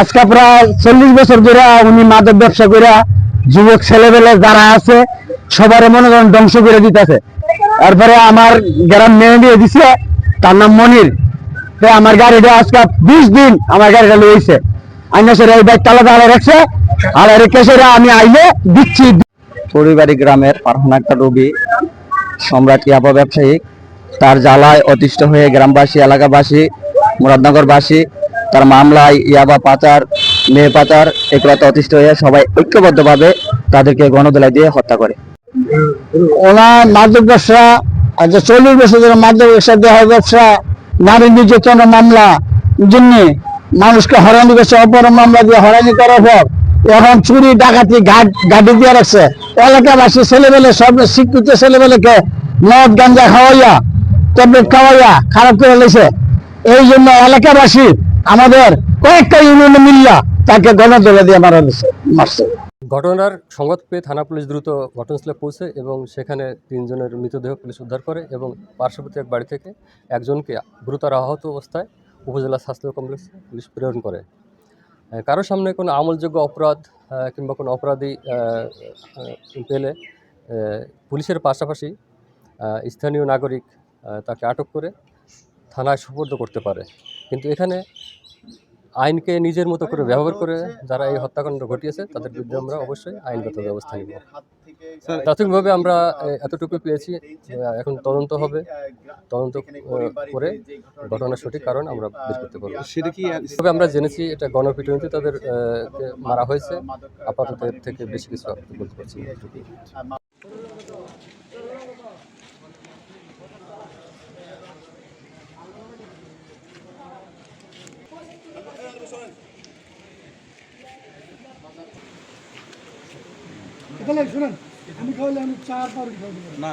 আজকে প্রায় চল্লিশ বছর ধরে উনি মাদক ব্যবসা করে যুবক ছেলেবেলে যারা আছে, সবার মনে করেন ধ্বংস করে দিতেছে। তারপরে আমার গ্রাম মেয়ে দিয়ে দিছে, তার নাম মনির। আমার গাড়িটা আজকে বিশ দিন আমার গাড়িটা লইছে। আইনা সেটা এই বাইক তালা তালা রাখছে আর রেখে সেটা আমি আইলে দিচ্ছি। পরিবারী গ্রামের ফারহান একটা রোগী সম্রাট ইয়াবা ব্যবসায়ী, তার জ্বালায় অতিষ্ঠ হয়ে গ্রামবাসী, এলাকাবাসী, মুরাদনগরবাসী, তার মামলায় ইয়াবা পাচার, মেয়ে পাচার, এগুলোতে অতিষ্ঠ হয়ে সবাই ঐক্যবদ্ধভাবে তাদেরকে গণদোলাই দিয়ে হত্যা করে। ওনার মাদক ব্যবসা আচ্ছা চল্লিশ বছর ধরে মাদক ব্যবসা, দেহ ব্যবসা, নারী নির্যাতন মামলা জন্য মানুষকে হরানি করছে অপর মামলা দিয়ে হরানি করার পর এখন চুরি, ডাকাতি গাড়ি দিয়ে রাখছে। এলাকাবাসী ছেলেবেলে, সব শিক্ষিত ছেলেবেলেকে মদ, গাঞ্জা খাওয়াইয়া, ট্যাবলেট খাওয়াইয়া খারাপ করে লেছে এই জন্য এলাকাবাসী আমাদের কয়েকটা ইউনিয়নে মিল্লা তাকে গণদলে দিয়ে মারা মারছে। ঘটনার সংবাদ পেয়ে থানা পুলিশ দ্রুত ঘটনাস্থলে পৌঁছে এবং সেখানে তিনজনের মৃতদেহ পুলিশ উদ্ধার করে এবং পার্শ্ববর্তী এক বাড়ি থেকে একজনকে গুরুতর আহত অবস্থায় উপজেলা স্বাস্থ্য কমপ্লেক্সে পুলিশ প্রেরণ করে। কারোর সামনে কোনো আমলযোগ্য অপরাধ কিংবা কোনো অপরাধী পেলে পুলিশের পাশাপাশি স্থানীয় নাগরিক তাকে আটক করে থানায় সুপর্দ করতে পারে। কিন্তু এখানে আইনকে নিজের মতো করে ব্যবহার করে যারা এই হত্যাকাণ্ড ঘটিয়েছে তাদের বিরুদ্ধে আমরা অবশ্যই আইনগত ব্যবস্থা নিব। প্রাথমিকভাবে আমরা এতটুকু পেয়েছি এখন তদন্ত হবে। তদন্ত করে ঘটনার সঠিক কারণ আমরা বের করতে পারব। সেটা কি তবে আমরা জেনেছি এটা গণপিটুনিতে তাদের মারা হয়েছে। আপাতত এর থেকে বেশি কিছু বলতে পারছি না এটুকুই। না